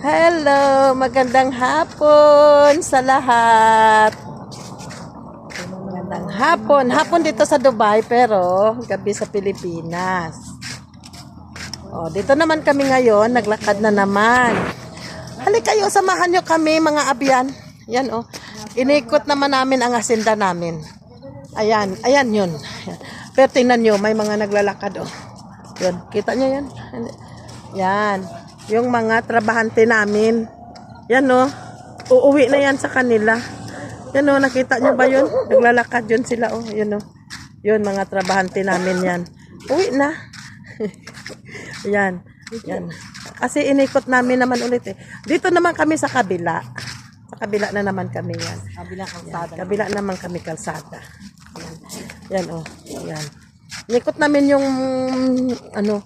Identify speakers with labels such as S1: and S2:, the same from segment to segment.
S1: Hello, magandang hapon sa lahat. Magandang hapon. Hapon dito sa Dubai pero gabi sa Pilipinas. Oh, dito naman kami ngayon, naglakad na naman. Halika kayo, samahan nyo kami mga abyan. Yan oh. Inikot naman namin ang asinda namin. Ayan, ayan yun. Pero tingnan nyo, may mga naglalakad oh. Yun, kita nyo yan? Yan. Yung mga trabahante namin. Yan oh. Uuwi na yan sa kanila. Yan oh, nakita nyo ba yun? Naglalakad yun sila oh. Yun oh. Yun, mga trabahante namin yan. Uwi na. yan. Yan. Kasi inikot namin naman ulit eh. Dito naman kami sa kabila. Sa kabila na naman kami yan.
S2: Kabila kalsada.
S1: Kabila naman kami kalsada. Yan. Yan oh. Yan. Nikot namin yung ano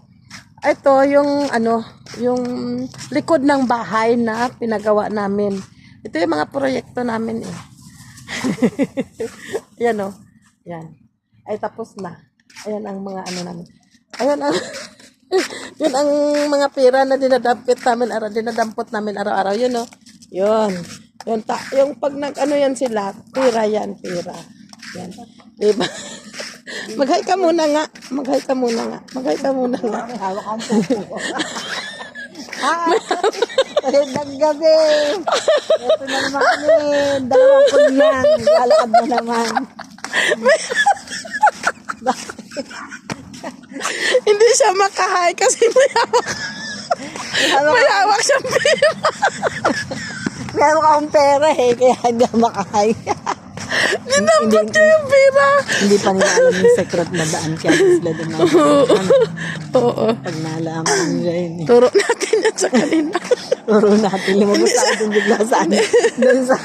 S1: ito yung ano yung likod ng bahay na pinagawa namin. Ito yung mga proyekto namin eh. yan oh. Yan. Ay tapos na. Ayan ang mga ano namin. Ayan ang yun ang mga pera na dinadampit namin araw dinadampot namin araw-araw yun oh. Yun. Yung, ta, yung pag nag ano yan sila, pera yan, pera. Yan. Diba? Maghay ka muna nga. Maghay ka muna nga. Maghay ka muna nga.
S2: Hawak ang pupo. Ah! Magandang gabi! Ito na naman kami. Dalawang kunyan. Lalakad na naman.
S1: Hindi siya makahay kasi may hawak. May hawak siyang pera.
S2: Meron akong pera eh. Kaya hindi makahay.
S1: Dinampot niya yung pera.
S2: hindi pa nila alam yung secret na daan. Kaya sila doon na.
S1: Oo.
S2: Pag nalaman nila yun eh.
S1: Turo natin yan sa kanila.
S2: Turo natin. Lumabas tayo doon bigla saan. Doon sa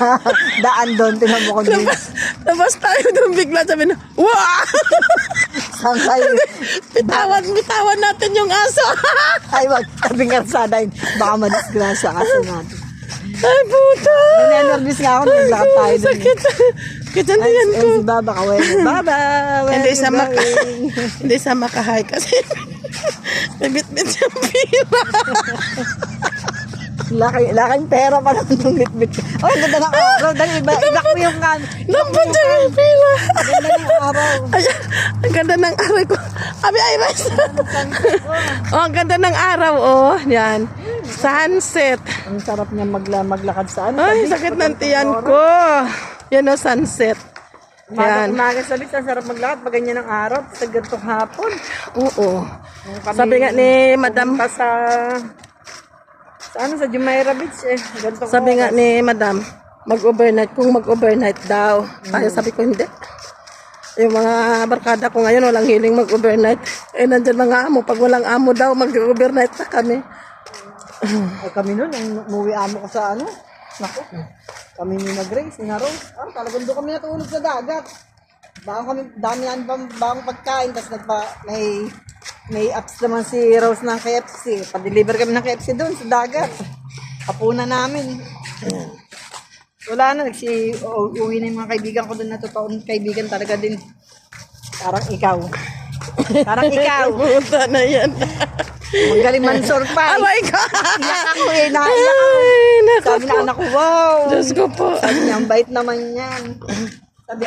S2: daan doon. Tingnan mo ko doon.
S1: Labas tayo doon bigla sabi na, Wow!
S2: Saan kayo?
S1: bitawan, bitawan natin yung aso.
S2: Ay, wag tabing kalsada yun. Baka madisgrasya kasi natin.
S1: Ay, puta.
S2: Ninenervous nga ako. Naglakad tayo doon.
S1: Sakit. Kita na
S2: Ay,
S1: yan
S2: ay,
S1: ko.
S2: si Baba kawin. Baba, where
S1: Hindi siya maka hindi siya makahay kasi may bit-bit siyang pira.
S2: Laki, laking pera pa naman ng bitbit. Oh, ganda ng araw. Dali, iba, iba ko yung kan.
S1: Siya yung.
S2: Ang ganda ng araw.
S1: Ayan, ang ganda ng araw ko. Abi, ay, mas. oh, ang ganda ng araw, oh. Yan. Sunset.
S2: Ang sarap niya magla, maglakad saan.
S1: Ay, sakit ng tiyan ko. Yan, oh, sunset. Yan.
S2: umaga sa bis, ang sarap maglakad pag ganyan ang araw. Sa gantong hapon.
S1: Oo.
S2: Nung kami
S1: Sabi nga ni Madam,
S2: sa... Sa ano, sa Jumeirah Beach eh. Gantong
S1: sabi nga ni Madam, mag-overnight. Kung mag-overnight daw. Kaya sabi ko, hindi. Yung mga barkada ko ngayon, walang hiling mag-overnight. Eh, nandyan mga amo. Pag walang amo daw, mag-overnight na kami.
S2: Ay kami nun, ang umuwi amo ko sa ano. Naku. Kami ni na Grace, ni Rose. Ah, talagang doon kami natulog sa dagat. Baka kami, dami yan bang bagong pagkain, tapos nagpa, may, may apps naman si Rose ng KFC. Pa-deliver kami ng KFC doon sa dagat. Kapuna namin. Wala na, nagsi, uwi na yung mga kaibigan ko doon na totoong kaibigan talaga din. Parang ikaw. Parang ikaw.
S1: Puta na yan.
S2: Magaling man surprise.
S1: Oh my God!
S2: Iyak ako eh, naiyak ako.
S1: Ay, naku
S2: Sabi na anak ko, wow.
S1: Diyos ko po.
S2: Sabi niya, ang bait naman yan. Sabi,